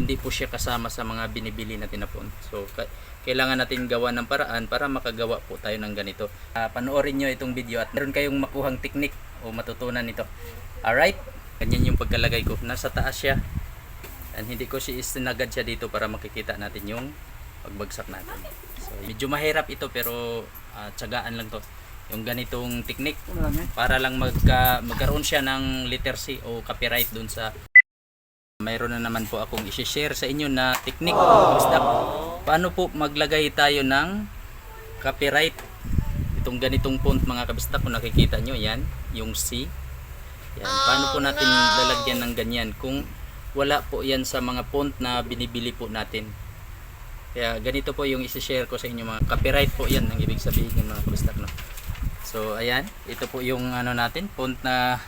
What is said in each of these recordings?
hindi po siya kasama sa mga binibili natin na phone. So, ka- kailangan natin gawa ng paraan para makagawa po tayo ng ganito. Ah, panoorin nyo itong video at meron kayong makuhang teknik o matutunan nito. Alright? Ganyan yung pagkalagay ko. Nasa taas siya. And hindi ko si isinagad siya dito para makikita natin yung pagbagsak natin. So, medyo mahirap ito pero ah, tsagaan lang to. Yung ganitong teknik para lang magka, magkaroon siya ng letter C o copyright dun sa mayroon na naman po akong i-share sa inyo na technique. Basta, paano po maglagay tayo ng copyright? Itong ganitong font mga kabista kung nakikita nyo yan yung C. Yan. paano po natin lalagyan ng ganyan? Kung wala po yan sa mga font na binibili po natin. Kaya ganito po yung isi-share ko sa inyo mga copyright po yan ang ibig sabihin ng mga kabistak no? so ayan ito po yung ano natin font na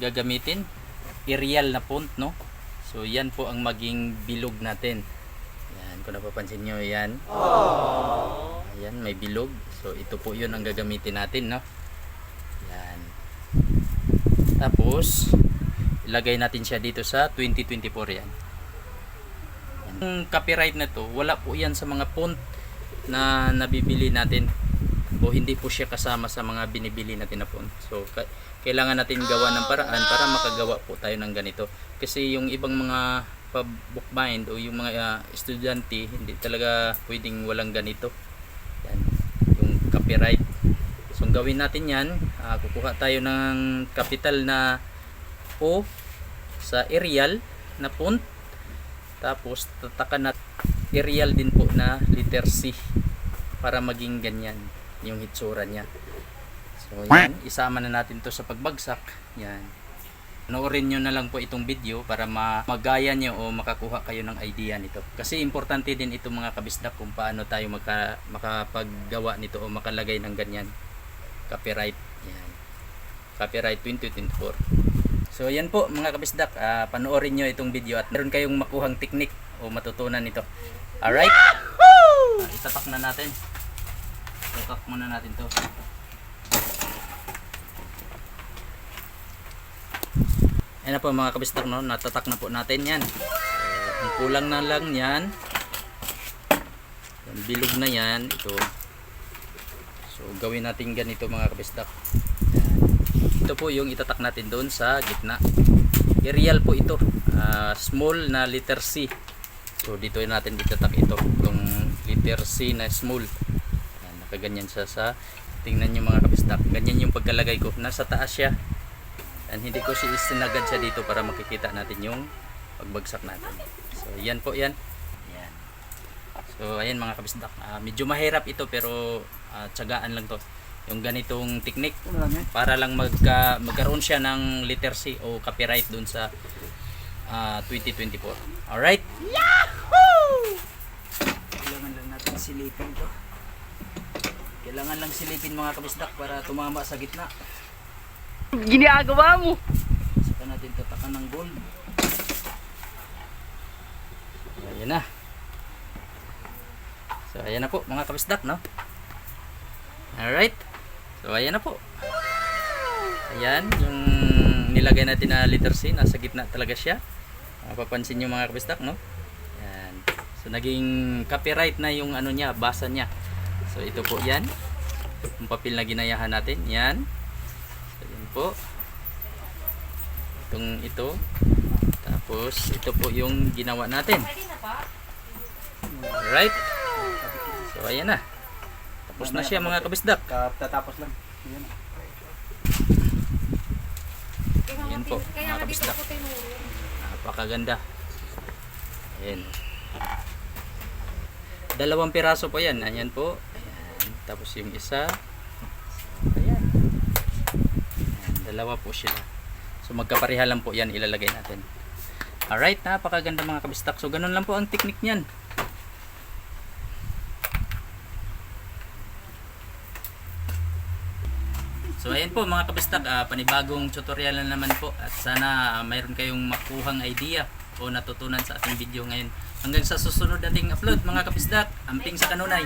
gagamitin Arial na font no? So yan po ang maging bilog natin. Yan kung napapansin nyo yan. Ayan may bilog. So ito po yun ang gagamitin natin no? Yan. Tapos ilagay natin siya dito sa 2024 yan. Yung copyright na to wala po yan sa mga font na nabibili natin o hindi po siya kasama sa mga binibili natin na font so ka- kailangan natin gawa ng paraan para makagawa po tayo ng ganito. Kasi yung ibang mga bookbind o yung mga ah, estudyante hindi talaga pwedeng walang ganito. Yan yung copyright. So gawin natin yan ah, kukuha tayo ng capital na O sa Arial na font. Tapos tatakan nat Arial din po na letter C para maging ganyan yung hitsura niya So yan, isama na natin to sa pagbagsak. Yan. Panoorin nyo na lang po itong video para ma magaya nyo o makakuha kayo ng idea nito. Kasi importante din ito mga kabisdak kung paano tayo maka, makapaggawa nito o makalagay ng ganyan. Copyright. Yan. Copyright 2024. So yan po mga kabisdak, ah, panoorin nyo itong video at meron kayong makuhang teknik o matutunan nito. Alright? Ah, itatak na natin. Itatak muna natin to. Ayan na po mga kabistak no, natatak na po natin yan. So, ang kulang na lang yan. Yung bilog na yan, ito. So gawin natin ganito mga kabistak. Ito po yung itatak natin doon sa gitna. Arial po ito. Ah, small na letter C. So dito natin itatak ito. Itong letter C na small. Yan, nakaganyan siya sa tingnan nyo mga kabistak. Ganyan yung pagkalagay ko. Nasa taas siya. And hindi ko si isinagad siya dito para makikita natin yung pagbagsak natin. So, yan po yan. Yan. So, ayan mga kabisdak. Ah, medyo mahirap ito pero ah, tsagaan lang to. Yung ganitong technique para lang magka, magkaroon siya ng letter C o copyright dun sa ah, 2024. Alright? Kailangan lang natin silipin to. Kailangan lang silipin mga kabisdak para tumama sa gitna. Ginagawa mo. Saka natin tatakan ng gold. Ayan na. So ayan na po mga kabisdak no. Alright. So ayan na po. Ayan yung nilagay natin na letter C. Nasa gitna talaga siya. Mapapansin nyo mga kabisdak no. Ayan. So naging copyright na yung ano niya, basa niya. So ito po yan. Yung papel na ginayahan natin. Yan. So yan po itong ito tapos ito po yung ginawa natin alright so ayan na tapos na siya mga kabisdak Tatapos lang. Yan. Ayan po, mga kabisdak. napakaganda ayan dalawang piraso po yan ayan po ayan. Tapos yung isa so, ayan. dalawa po sila. So magkapareha lang po yan ilalagay natin. Alright napakaganda mga kabistak. So ganun lang po ang technique niyan. So ayan po mga kabistak, ah, panibagong tutorial na naman po. At sana ah, mayroon kayong makuhang idea o natutunan sa ating video ngayon. Hanggang sa susunod nating upload mga kabistak, amping sa kanunay.